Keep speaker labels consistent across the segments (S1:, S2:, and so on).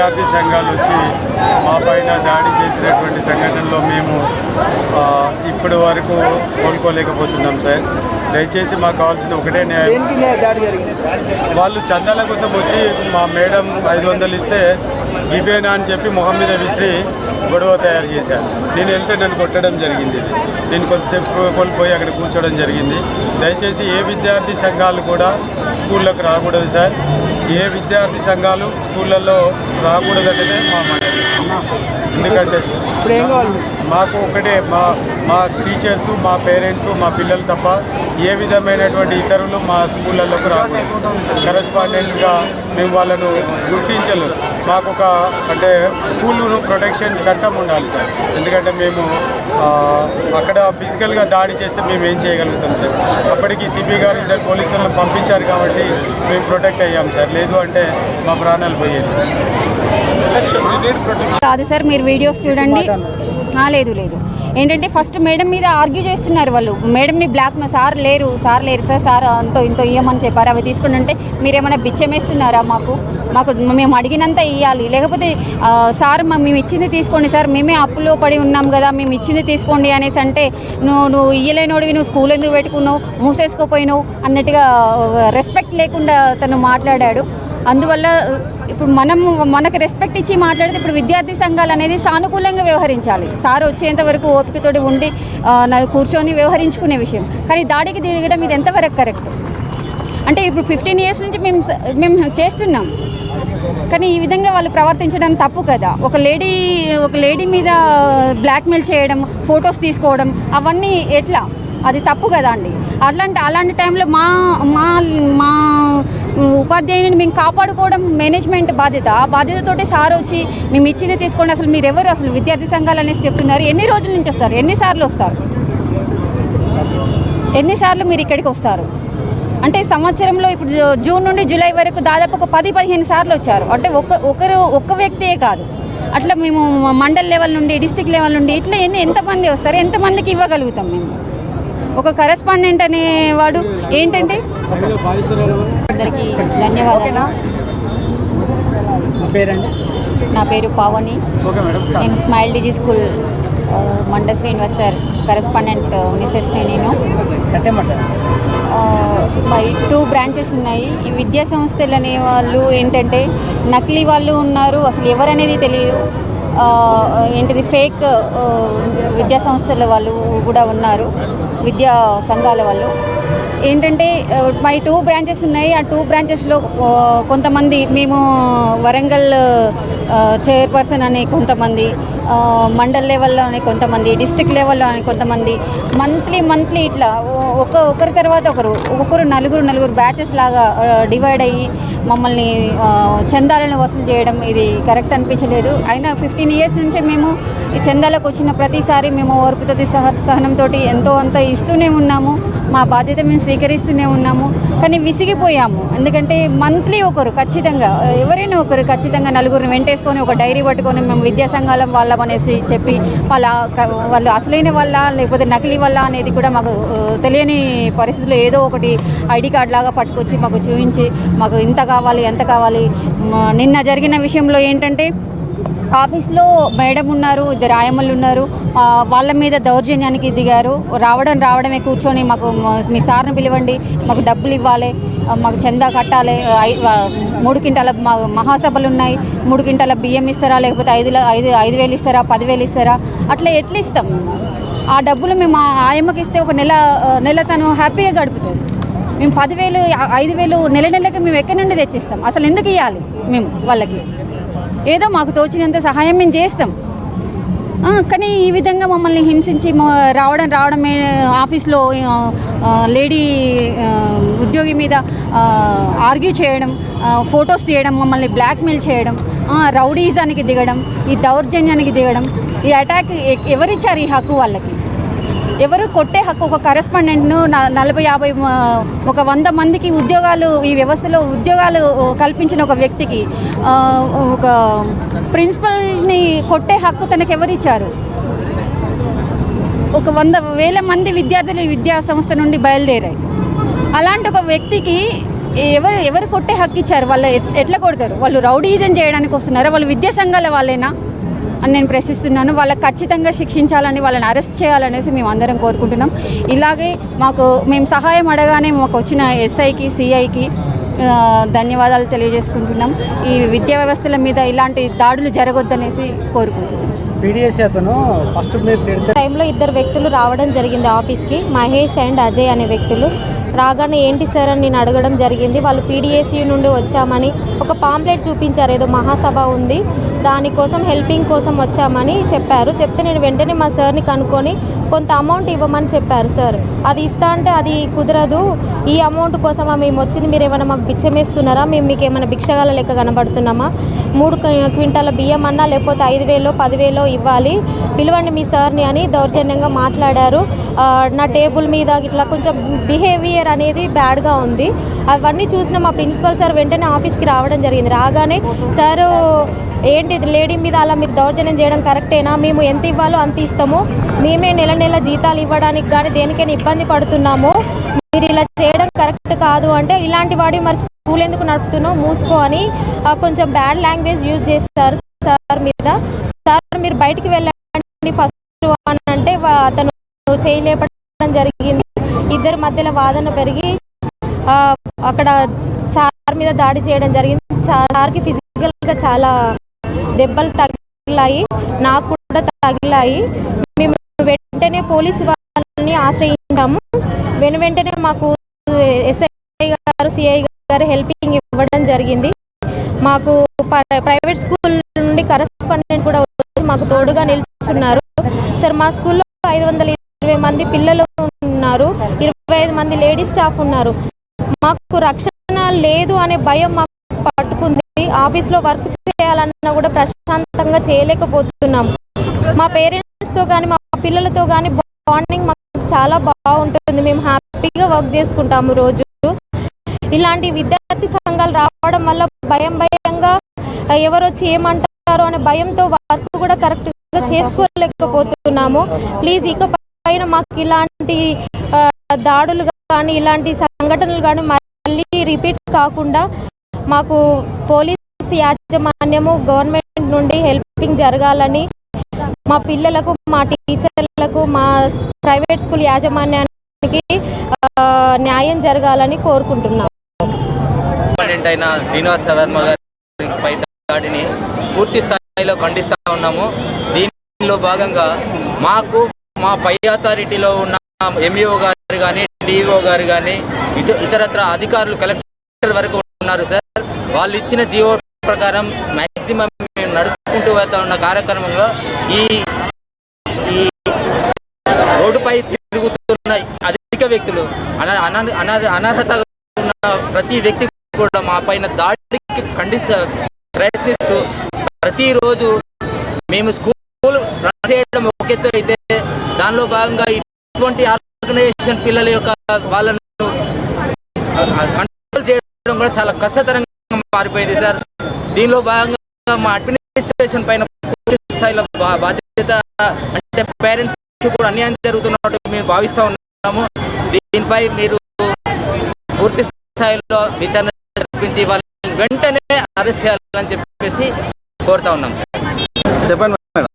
S1: విద్యార్థి సంఘాలు వచ్చి మా పైన దాడి చేసినటువంటి సంఘటనలో మేము ఇప్పటి వరకు కోలుకోలేకపోతున్నాం సార్. దయచేసి మాకు కావాల్సిన ఒకటే న్యాయం. వాళ్ళు చందాల కోసం వచ్చి మా మేడం ఐదు వందలు ఇస్తే ఇవేనా అని చెప్పి మొహం మీద విసిరి గొడవ తయారు చేశారు. నేను వెళ్తే నన్ను కొట్టడం జరిగింది. నేను కొద్దిసేపు కోల్పోయి అక్కడ కూర్చోవడం జరిగింది. దయచేసి ఏ విద్యార్థి సంఘాలు కూడా స్కూళ్ళకు రాకూడదు సార్. ఏ విద్యార్థి సంఘాలు స్కూళ్ళల్లో రాకూడదంటేనే మా మనవి ఎందుకంటే
S2: ఇప్పుడు ఏం కావాలి? మీకు?
S1: ఒకటే మా మా టీచర్స్ మా పేరెంట్స్ మా పిల్లలు తప్ప ఏ విధమైనటువంటి ఇతరులు మా స్కూళ్ళలోకి రాకూడదు. కరెస్పాండెంట్స్గా మేము వాళ్ళను గుర్తించలేదు మాకు ఒక అంటే స్కూలును ప్రొటెక్షన్ చట్టం ఉండాలి సార్. ఎందుకంటే మేము అక్కడ ఫిజికల్గా దాడి చేస్తే మేము ఏం చేయగలుగుతాం సార్? అప్పటికి సిపి గారు ఇద్దరు పోలీసులను పంపించారు కాబట్టి మేము ప్రొటెక్ట్ అయ్యాం సార్. లేదు అంటే మా ప్రాణాలు పోయేది.
S3: కాదు సార్ మీరు వీడియోస్ చూడండి. లేదు లేదు. ఏంటంటే ఫస్ట్ మేడం మీద ఆర్గ్యూ చేస్తున్నారు వాళ్ళు. మేడంని బ్లాక్ సార్ లేరు సార్ లేరు సార్ సార్ అంతో ఇంతో ఇవ్వమని చెప్పారు. అవి తీసుకుని అంటే మీరేమైనా బిచ్చమేస్తున్నారా మాకు? మాకు మేము అడిగినంత ఇవ్వాలి లేకపోతే సార్ మా- మేము ఇచ్చింది తీసుకోండి సార్. మేమే అప్పులో పడి ఉన్నాం కదా మేము ఇచ్చింది తీసుకోండి అనేసి అంటే నువ్వు నువ్వు ఇయ్యలేనోడివి నువ్వు స్కూల్ ఎందుకు పెట్టుకున్నావు? మూసేసుకోపోయినావు అన్నట్టుగా రెస్పెక్ట్ లేకుండా తను మాట్లాడాడు. అందువల్ల ఇప్పుడు మనం మనకు రెస్పెక్ట్ ఇచ్చి మాట్లాడితే ఇప్పుడు విద్యార్థి సంఘాలు అనేది సానుకూలంగా వ్యవహరించాలి. సార్ వచ్చేంత వరకు ఓపికతోటి ఉండి కూర్చొని వ్యవహరించుకునే విషయం. కానీ దాడికి దిగడం ఇది ఎంతవరకు కరెక్ట్ అంటే ఇప్పుడు ఫిఫ్టీన్ ఇయర్స్ నుంచి మేము మేము చేస్తున్నాం. కానీ ఈ విధంగా వాళ్ళు ప్రవర్తించడం తప్పు కదా. ఒక లేడీ ఒక లేడీ మీద బ్లాక్మెయిల్ చేయడం ఫొటోస్ తీసుకోవడం అవన్నీ ఎట్లా? అది తప్పు కదా అండి. అట్లాంటి అలాంటి టైంలో మా మా మా ఉపాధ్యాయుని మేము కాపాడుకోవడం మేనేజ్మెంట్ బాధ్యత. ఆ బాధ్యతతోటి సార్ వచ్చి మేము ఇచ్చింది తీసుకోండి. అసలు మీరు ఎవరు? అసలు విద్యార్థి సంఘాలు అనేసి చెప్తున్నారు. ఎన్ని రోజుల నుంచి వస్తారు? ఎన్నిసార్లు వస్తారు? ఎన్నిసార్లు మీరు ఇక్కడికి వస్తారు? అంటే సంవత్సరంలో ఇప్పుడు జూన్ నుండి జూలై వరకు దాదాపు ఒక పది పదిహేను సార్లు వచ్చారు. అంటే ఒక ఒకరు ఒక్క వ్యక్తియే కాదు. అట్లా మేము మండల్ లెవెల్ నుండి డిస్టిక్ లెవెల్ నుండి ఇట్లా ఎన్ని ఎంతమంది వస్తారు? ఎంతమందికి ఇవ్వగలుగుతాం మేము? ఒక కరెస్పాండెంట్ అనేవాడు ఏంటంటే? అందరికీ ధన్యవాదాలు. నా పేరు పావని. నేను స్మైల్ డిజీ స్కూల్ మండ శ్రీనివాస్ సార్ కరెస్పాండెంట్ మిసెస్ని నేను. మై టూ బ్రాంచెస్ ఉన్నాయి. ఈ విద్యా సంస్థలు అనే వాళ్ళు ఏంటంటే నకిలీ వాళ్ళు ఉన్నారు. అసలు ఎవరనేది తెలియదు ఏంటిది ఫేక్ విద్యా సంస్థల వాళ్ళు కూడా ఉన్నారు విద్యా సంఘాల వాళ్ళు. ఏంటంటే మై టూ బ్రాంచెస్ ఉన్నాయి. ఆ టూ బ్రాంచెస్లో కొంతమంది మేము వరంగల్ చైర్పర్సన్ అనే కొంతమంది మండల్ లెవెల్లో అనే కొంతమంది డిస్ట్రిక్ట్ లెవెల్లో అనే కొంతమంది మంత్లీ మంత్లీ ఇట్లా ఒక ఒకరి తర్వాత ఒకరు ఒకరు నలుగురు నలుగురు బ్యాచెస్ లాగా డివైడ్ అయ్యి మమ్మల్ని చందాలను వసూలు చేయడం ఇది కరెక్ట్ అనిపించలేదు. అయినా ఫిఫ్టీన్ ఇయర్స్ నుంచి మేము ఈ చందాలకు వచ్చిన ప్రతిసారి మేము ఓర్పుతో సహ సహనంతో ఎంతో అంత ఇస్తూనే ఉన్నాము. మా బాధ్యత మేము స్వీకరిస్తూనే ఉన్నాము. కానీ విసిగిపోయాము. ఎందుకంటే మంత్లీ ఒకరు ఖచ్చితంగా ఎవరైనా ఒకరు ఖచ్చితంగా నలుగురిని వెంటేసుకొని ఒక డైరీ పట్టుకొని మేము విద్యా సంఘాలం వాళ్ళం అనేసి చెప్పి వాళ్ళ వాళ్ళు అసలైన వల్ల లేకపోతే నకిలీ వల్ల అనేది కూడా మాకు తెలియని పరిస్థితుల్లో ఏదో ఒకటి ఐడి కార్డ్ లాగా పట్టుకొచ్చి మాకు చూపించి మాకు ఇంత కావాలి ఎంత కావాలి? నిన్న జరిగిన విషయంలో ఏంటంటే ఆఫీస్లో మేడం ఉన్నారు ఇద్దరు ఆయమ్మలు ఉన్నారు వాళ్ళ మీద దౌర్జన్యానికి దిగారు. రావడం రావడమే కూర్చొని మాకు మీ సార్ని పిలవండి మాకు డబ్బులు ఇవ్వాలి మాకు చందా కట్టాలి మూడు క్వింటాల మా మహాసభలు ఉన్నాయి మూడు క్వింటాల బియ్యం ఇస్తారా లేకపోతే ఐదు ఐదు ఐదు వేలు ఇస్తారా పదివేలు ఇస్తారా? అట్లా ఎట్లా ఇస్తాం? మేము ఆ డబ్బులు మేము ఆ ఆయమ్మకి ఇస్తే ఒక నెల నెల తను హ్యాపీగా గడుపుతుంది. మేము పదివేలు ఐదు వేలు నెల నెలకి మేము ఎక్కడి నుండి తెచ్చిస్తాం? అసలు ఎందుకు ఇవ్వాలి మేము వాళ్ళకి? ఏదో మాకు తోచినంత సహాయం మేము చేస్తాం. కానీ ఈ విధంగా మమ్మల్ని హింసించి రావడం రావడం ఆఫీస్లో లేడీ ఉద్యోగి మీద ఆర్గ్యూ చేయడం ఫొటోస్ తీయడం మమ్మల్ని బ్లాక్మెయిల్ చేయడం రౌడీజానికి దిగడం ఈ దౌర్జన్యానికి దిగడం ఈ అటాక్ ఎవరిచ్చారు ఈ హక్కు వాళ్ళకి? ఎవరు కొట్టే హక్కు ఒక కరెస్పాండెంట్ను నలభై యాభై ఒక వంద మందికి ఉద్యోగాలు ఈ వ్యవస్థలో ఉద్యోగాలు కల్పించిన ఒక వ్యక్తికి ఒక ప్రిన్సిపల్ని కొట్టే హక్కు తనకు ఎవరిచ్చారు ఒక వంద వేల మంది విద్యార్థులు ఈ విద్యా సంస్థ నుండి బయలుదేరాయి. అలాంటి ఒక వ్యక్తికి ఎవరు ఎవరు కొట్టే హక్కు ఇచ్చారు వాళ్ళు ఎట్లా కొడతారు? వాళ్ళు రౌడీజం చేయడానికి వస్తున్నారా? వాళ్ళు విద్యా సంఘాల వాళ్ళేనా? అని నేను ప్రశ్నిస్తున్నాను. వాళ్ళకి ఖచ్చితంగా శిక్షించాలని వాళ్ళని అరెస్ట్ చేయాలనేసి మేము అందరం కోరుకుంటున్నాం. ఇలాగే మాకు మేము సహాయం అడగానే మాకు వచ్చిన ఎస్ఐకి సిఐకి ధన్యవాదాలు తెలియజేసుకుంటున్నాం. ఈ విద్యా వ్యవస్థల మీద ఇలాంటి దాడులు జరగొద్దనేసి కోరుకుంటున్నాం.
S2: పీడిఎస్ అతను ఫస్ట్ మీరు పెడితే
S4: టైంలో ఇద్దరు వ్యక్తులు రావడం జరిగింది ఆఫీస్కి. మహేష్ అండ్ అజయ్ అనే వ్యక్తులు. రాగానే ఏంటి సార్ అని నేను అడగడం జరిగింది. వాళ్ళు పీడిఎస్యూ నుండి వచ్చామని ఒక పాంప్లెట్ చూపించారు. ఏదో మహాసభ ఉంది. దానికోసం హెల్పింగ్ కోసం వచ్చామని చెప్పారు. చెప్తే నేను వెంటనే మా సార్ని కనుక్కొని కొంత అమౌంట్ ఇవ్వమని చెప్పారు సార్. అది ఇస్తా అంటే అది కుదరదు. ఈ అమౌంట్ కోసమా మేము వచ్చింది. మీరు ఏమైనా మాకు బిచ్చమేస్తున్నారా మేము మీకు ఏమైనా భిక్షగాల లెక్క కనబడుతున్నామా? మూడు క్వింటాల బియ్యం అన్నా లేకపోతే ఐదు వేలో పదివేలో ఇవ్వాలి. పిలవండి మీ సార్ని అని దౌర్జన్యంగా మాట్లాడారు. నా టేబుల్ మీద ఇట్లా కొంచెం బిహేవియర్ అనేది బ్యాడ్గా ఉంది. అవన్నీ చూసిన మా ప్రిన్సిపల్ సార్ వెంటనే ఆఫీస్కి రావడం జరిగింది. రాగానే సారు ఏంటి లేడీ మీద అలా మీరు దౌర్జన్యం చేయడం కరెక్టేనా? మేము ఎంత ఇవ్వాలో అంత ఇస్తాము. మేమే నెల నెల జీతాలు ఇవ్వడానికి కానీ దేనికైనా ఇబ్బంది పడుతున్నాము. మీరు ఇలా చేయడం కరెక్ట్ కాదు అంటే ఇలాంటి వాడి మరి స్కూల్ ఎందుకు నడుపుతున్నావు? మూసుకో అని కొంచెం బ్యాడ్ లాంగ్వేజ్ యూజ్ చేస్తారు సార్ మీద. సార్ మీరు బయటికి వెళ్ళండి ఫస్ట్ అని అంటే అతను చేయలేపడం జరిగింది. ఇద్దరి మధ్యలో వాదన పెరిగి అక్కడ సార్ మీద దాడి చేయడం జరిగింది. సార్కి ఫిజికల్గా చాలా దెబ్బలు తగిలాయి నాకు కూడా తగిలాయి. మేము వెంటనే పోలీసు వాళ్ళని ఆశ్రయించాము. వెను వెంటనే మాకు ఎస్ఐ గారు సిఐ గారు హెల్పింగ్ ఇవ్వడం జరిగింది. మాకు ప్ర- ప్రైవేట్ స్కూల్ నుండి కరస్పాండెంట్ కూడా మాకు తోడుగా నిల్చున్నారు. సార్ మా స్కూల్లో ఐదు వందల ఇరవై మంది పిల్లలు ఉన్నారు. ఇరవై ఐదు మంది లేడీ స్టాఫ్ ఉన్నారు. మాకు రక్షణ లేదు అనే భయం మాకు పట్టుకుంది. ఆఫీస్లో వర్క్ చేయాలన్నా కూడా ప్రశాంతంగా చేయలేకపోతున్నాము మా పేరెంట్స్తో కానీ మా పిల్లలతో కానీ బాండింగ్ మాకు చాలా బాగుంటుంది. మేము హ్యాపీగా వర్క్ చేసుకుంటాము రోజు. ఇలాంటి విద్యార్థి సంఘాలు రావడం వల్ల భయం భయంగా ఎవరొచ్చి ఎవరు వచ్చి ఏమంటారో అనే భయంతో వర్క్ కూడా కరెక్ట్గా చేసుకోలేకపోతున్నాము. ప్లీజ్ ఇక పైన మాకు ఇలాంటి దాడులు కానీ ఇలాంటి సంఘటనలు కానీ మళ్ళీ రిపీట్ కాకుండా మాకు పోలీస్ యాజమాన్యము గవర్నమెంట్ నుండి హెల్పింగ్ జరగాలని మా పిల్లలకు మా టీచర్లకు మా ప్రైవేట్ స్కూల్ యాజమాన్యానికి న్యాయం జరగాలని కోరుకుంటున్నాం.
S5: ఇంపార్టెంట్ అయిన శ్రీనివాస వర్మ గారి పై దాడిని పూర్తి స్థాయిలో ఖండిస్తూ ఉన్నాము. దీనిలో భాగంగా మాకు మా పై అథారిటీలో ఉన్న ఎంఈఓ గారు కానీ డిఈఓ గారు కానీ ఇటు ఇతరత్ర అధికారులు కలెక్టర్ వరకు ఉన్నారు సార్. వాళ్ళు ఇచ్చిన జీవో ప్రకారం మ్యాక్సిమం మేము నడుపుకుంటూ వెళ్తా ఉన్న కార్యక్రమంలో ఈ ఈ రోడ్డుపై తిరుగుతున్న అధిక వ్యక్తులు అన అన- అన- అనర్హత ఉన్న ప్రతి వ్యక్తి కూడా మా పైన దాడికి ఖండిస్తూ ప్రయత్నిస్తూ ప్రతిరోజు మేము స్కూల్ రన్ చేయడం ఒక ఎత్తు అయితే దానిలో భాగంగా ఇటువంటి ఆర్గనైజేషన్ పిల్లల యొక్క వాళ్ళను కంట్రోల్ చేయడం కూడా చాలా కష్టతరంగా మారిపోయింది సార్. దీనిలో భాగంగా మా అడ్మినిస్ట్రేషన్ పైన పూర్తి స్థాయిలో బా- బాధ్యత అంటే పేరెంట్స్ కూడా అన్యాయం జరుగుతున్నట్టు మేము భావిస్తూ ఉన్నాము. దీనిపై మీరు పూర్తి స్థాయిలో విచారణ చూపించి వాళ్ళని వెంటనే అరెస్ట్ చేయాలని చెప్పేసి కోరుతా ఉన్నాం సార్.
S6: చెప్పండి మేడం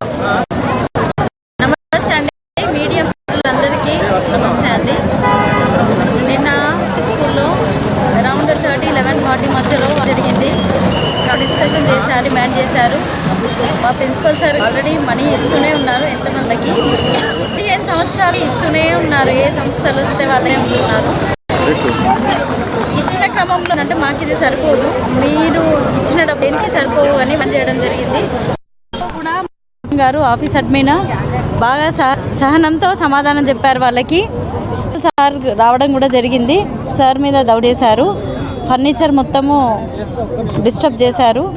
S7: నమస్తే అండి మీడియా అందరికీ నమస్తే అండి నిన్న స్కూల్లో అరౌండ్ థర్టీ లెవెన్ ఫార్టీ మధ్యలో జరిగింది డిస్కషన్ చేశారు డిమాండ్ చేశారు మా ప్రిన్సిపల్ సార్ ఆల్రెడీ మనీ ఇస్తూనే ఉన్నారు ఎంతమందికి పదిహేను సంవత్సరాలు ఇస్తూనే ఉన్నారు ఏ సంస్థలు వస్తే వాళ్ళే ఉంటున్నారు ఇచ్చిన క్రమంలో అంటే మాకు ఇది సరిపోదు. మీరు ఇచ్చిన డబ్బు సరిపోవు అని పని చేయడం జరిగింది. కూడా గారు ఆఫీస్ అడ్మిన్ బాగా సహ- సహనంతో సమాధానం చెప్పారు వాళ్ళకి. సార్ రావడం కూడా జరిగింది. సార్ మీద దౌడేశారు. ఫర్నిచర్ మొత్తము డిస్టర్బ్ చేశారు.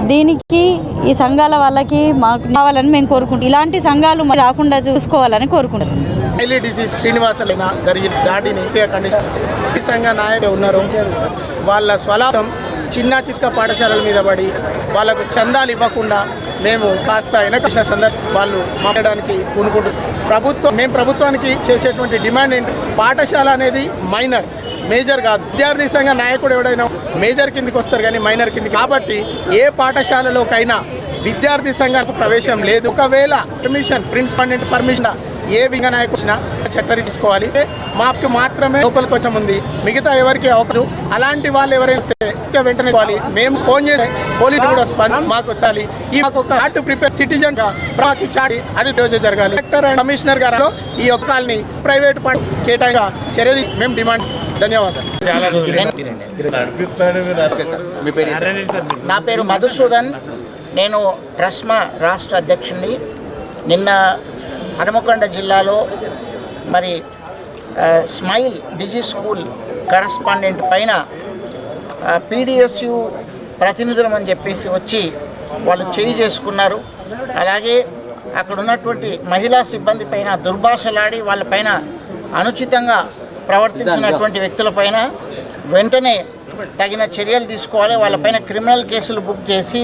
S7: దీనికి ఈ సంఘాల వాళ్ళకి మాకు కావాలని మేము కోరుకుంటాం ఇలాంటి సంఘాలు రాకుండా చూసుకోవాలని కోరుకుంటున్నాం.
S6: హైలీ డిసీజ్ శ్రీనివాసులైన జరిగిన దాడిని ఖండిస్తుంది సంఘ నాయకులు ఉన్నారు. వాళ్ళ స్వలాభం చిన్న చిత్క పాఠశాలల మీద పడి వాళ్ళకు చందాలు ఇవ్వకుండా మేము కాస్త వెనక సందర్భం వాళ్ళు మాట్లాడడానికి కొనుక్కుంటున్నాం ప్రభుత్వం మేము ప్రభుత్వానికి చేసేటువంటి డిమాండ్ ఏంటి? పాఠశాల అనేది మైనర్ మేజర్ కాదు. విద్యార్థి సంఘ నాయకుడు ఎవడైనా మేజర్ కిందికి వస్తారు కానీ మైనర్ కిందికి. కాబట్టి ఏ పాఠశాలలోకైనా విద్యార్థి సంఘానికి ప్రవేశం లేదు. ఒకవేళ పర్మిషన్ ప్రిన్సిపల్ పర్మిషన్ ఏ వింగ నాయకు వచ్చినా చట్టరి తీసుకోవాలి. మాకు మాత్రమే లోపలికి వచ్చం ఉంది మిగతా ఎవరికి అవకదు అలాంటి వాళ్ళు ఎవరైనా వస్తే వెంటనే పోవాలి మేము ఫోన్ చేస్తే పోలీసు కూడా స్పంద మాకు వస్తాలి ఈ మాకు ఒక హార్ట్ ప్రిపేర్ సిటిజన్గా మాకు చాటి అది రోజు జరగాలి. కలెక్టర్ అండ్ కమిషనర్ గారు ఈ ఒక్కల్ని ప్రైవేట్ పని కేటాయింగా చర్యది. మేము డిమాండ్ ధన్యవాదాలు.
S8: నా పేరు మధుసూదన్. నేను ట్రస్మా రాష్ట్ర అధ్యక్షుడిని. నిన్న హనుమకొండ జిల్లాలో మరి స్మైల్ డిజి స్కూల్ కరస్పాండెంట్ పైన పీడిఎస్యు ప్రతినిధులం అని చెప్పేసి వచ్చి వాళ్ళు చేయి చేసుకున్నారు. అలాగే అక్కడ ఉన్నటువంటి మహిళా సిబ్బంది పైన దుర్భాషలాడి వాళ్ళపైన అనుచితంగా ప్రవర్తించినటువంటి వ్యక్తులపైన వెంటనే తగిన చర్యలు తీసుకోవాలి. వాళ్ళపైన క్రిమినల్ కేసులు బుక్ చేసి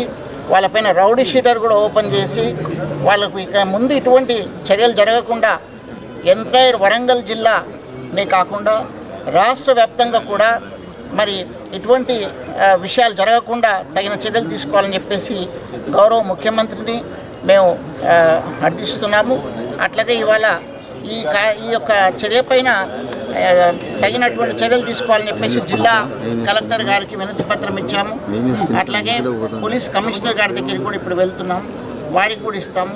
S8: వాళ్ళపైన రౌడీ షీటర్ కూడా ఓపెన్ చేసి వాళ్ళకు ఇక ముందు ఇటువంటి చర్యలు జరగకుండా ఎంటైర్ వరంగల్ జిల్లానే కాకుండా రాష్ట్ర వ్యాప్తంగా కూడా మరి ఇటువంటి విషయాలు జరగకుండా తగిన చర్యలు తీసుకోవాలని చెప్పేసి గౌరవ ముఖ్యమంత్రిని మేము అర్థిస్తున్నాము. అట్లాగే ఇవాళ ఈ కా ఈ యొక్క చర్య పైన తగినటువంటి చర్యలు తీసుకోవాలని చెప్పేసి జిల్లా కలెక్టర్ గారికి వినతి పత్రం ఇచ్చాము. అట్లాగే పోలీస్ కమిషనర్ గారి దగ్గరికి కూడా ఇప్పుడు వెళ్తున్నాము వారికి కూడా ఇస్తాము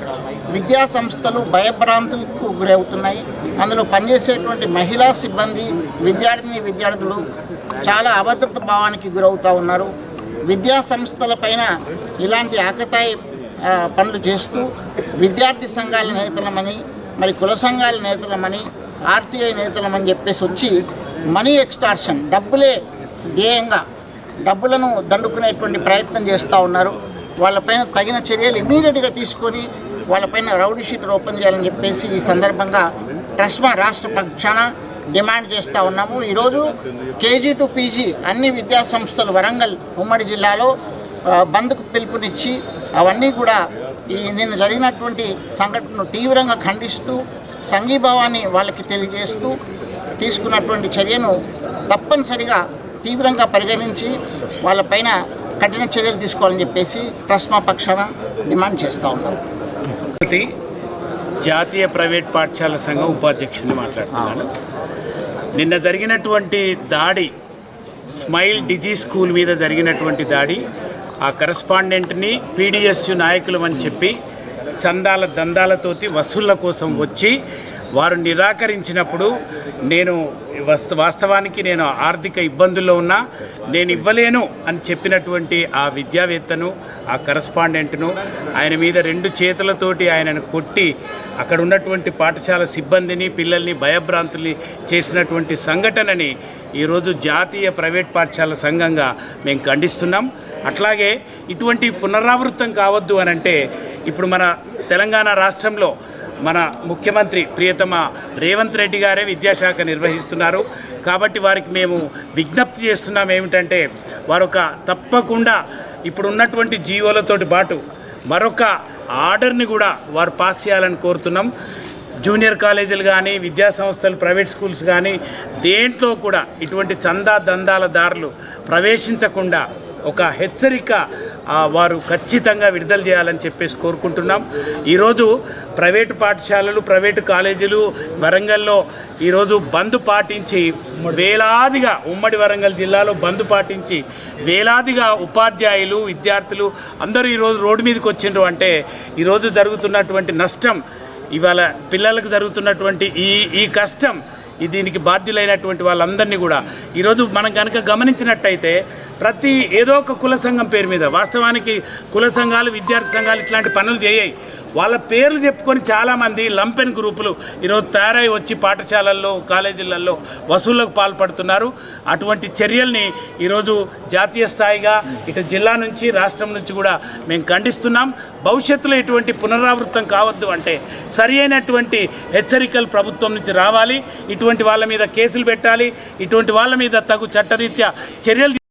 S8: విద్యా సంస్థలు భయభ్రాంతులకు గురవుతున్నాయి. అందులో పనిచేసేటువంటి మహిళా సిబ్బంది విద్యార్థిని విద్యార్థులు చాలా అభద్రత భావానికి గురవుతూ ఉన్నారు. విద్యా సంస్థల పైన ఇలాంటి ఆకతాయి పనులు చేస్తూ విద్యార్థి సంఘాల నేతలమని మరి కుల సంఘాల నేతలమని ఆర్టీఐ నేతలమని చెప్పేసి వచ్చి మనీ ఎక్స్టార్షన్ డబ్బులే ధ్యేయంగా డబ్బులను దండుకునేటువంటి ప్రయత్నం చేస్తూ ఉన్నారు. వాళ్ళపైన తగిన చర్యలు ఇమీడియట్గా తీసుకొని వాళ్ళపైన రౌడీ షీట్ ఓపెన్ చేయాలని చెప్పేసి ఈ సందర్భంగా ట్రస్మా రాష్ట్ర పక్షాన డిమాండ్ చేస్తూ ఉన్నాము. ఈరోజు కేజీ టు పీజీ అన్ని విద్యా సంస్థలు వరంగల్ ఉమ్మడి జిల్లాలో బంద్కు పిలుపునిచ్చి అవన్నీ కూడా ఈ నిన్న జరిగినటువంటి సంఘటనను తీవ్రంగా ఖండిస్తూ సంఘీభావాన్ని వాళ్ళకి తెలియజేస్తూ తీసుకున్నటువంటి చర్యను తప్పనిసరిగా తీవ్రంగా పరిగణించి వాళ్ళపైన కఠిన చర్యలు తీసుకోవాలని చెప్పేసి ట్రస్మా పక్షాన డిమాండ్ చేస్తూ ఉన్నాం.
S9: జాతీయ ప్రైవేట్ పాఠశాల సంఘం ఉపాధ్యక్షుని మాట్లాడుతున్నాను. నిన్న జరిగినటువంటి దాడి స్మైల్ డిజీ స్కూల్ మీద జరిగినటువంటి దాడి ఆ కరస్పాండెంట్ని పీడిఎస్యు నాయకులు అని చెప్పి చందాల దందాలతోటి వసూళ్ళ కోసం వచ్చి వారు నిరాకరించినప్పుడు నేను వస్త వాస్తవానికి నేను ఆర్థిక ఇబ్బందుల్లో ఉన్నా నేను ఇవ్వలేను అని చెప్పినటువంటి ఆ విద్యావేత్తను ఆ కరస్పాండెంట్ను ఆయన మీద రెండు చేతులతోటి ఆయనను కొట్టి అక్కడ ఉన్నటువంటి పాఠశాల సిబ్బందిని పిల్లల్ని భయభ్రాంతుల్ని చేసినటువంటి సంఘటనని ఈరోజు జాతీయ ప్రైవేట్ పాఠశాల సంఘంగా మేము ఖండిస్తున్నాం. అట్లాగే ఇటువంటి పునరావృతం కావద్దు అని అంటే ఇప్పుడు మన తెలంగాణ రాష్ట్రంలో మన ముఖ్యమంత్రి ప్రియతమ రేవంత్ రెడ్డి గారే విద్యాశాఖ నిర్వహిస్తున్నారు. కాబట్టి వారికి మేము విజ్ఞప్తి చేస్తున్నాం ఏమిటంటే వారొక తప్పకుండా ఇప్పుడు ఉన్నటువంటి జీవోలతోటి పాటు మరొక ఆర్డర్ని కూడా వారు పాస్ చేయాలని కోరుతున్నాం. జూనియర్ కాలేజీలు కానీ విద్యా సంస్థలు ప్రైవేట్ స్కూల్స్ కానీ దేంట్లో కూడా ఇటువంటి చందా దందాల దారులు ప్రవేశించకుండా ఒక హెచ్చరిక వారు ఖచ్చితంగా విడుదల చేయాలని చెప్పేసి కోరుకుంటున్నాం. ఈరోజు ప్రైవేటు పాఠశాలలు ప్రైవేటు కాలేజీలు వరంగల్లో ఈరోజు బంద్ పాటించి వేలాదిగా ఉమ్మడి వరంగల్ జిల్లాలో బంద్ పాటించి వేలాదిగా ఉపాధ్యాయులు విద్యార్థులు అందరూ ఈరోజు రోడ్డు మీదకి వచ్చిండ్రు అంటే ఈరోజు జరుగుతున్నటువంటి నష్టం ఇవాళ పిల్లలకు జరుగుతున్నటువంటి ఈ ఈ కష్టం దీనికి బాధ్యులైనటువంటి వాళ్ళందరినీ కూడా ఈరోజు మనం కనుక గమనించినట్టయితే ప్రతి ఏదో ఒక కుల సంఘం పేరు మీద. వాస్తవానికి కుల సంఘాలు విద్యార్థి సంఘాలు ఇట్లాంటి పనులు చేయాయి. వాళ్ళ పేర్లు చెప్పుకొని చాలామంది లంపెన్ గ్రూపులు ఈరోజు తయారై వచ్చి పాఠశాలల్లో కాలేజీలలో వసూళ్ళకు పాల్పడుతున్నారు. అటువంటి చర్యల్ని ఈరోజు జాతీయ స్థాయిగా ఇటు జిల్లా నుంచి రాష్ట్రం నుంచి కూడా మేము ఖండిస్తున్నాం. భవిష్యత్తులో ఇటువంటి పునరావృతం కావద్దు అంటే సరి అయినటువంటి హెచ్చరికలు ప్రభుత్వం నుంచి రావాలి. ఇటువంటి వాళ్ళ మీద కేసులు పెట్టాలి. ఇటువంటి వాళ్ళ మీద తగు చట్టరీత్యా చర్యలు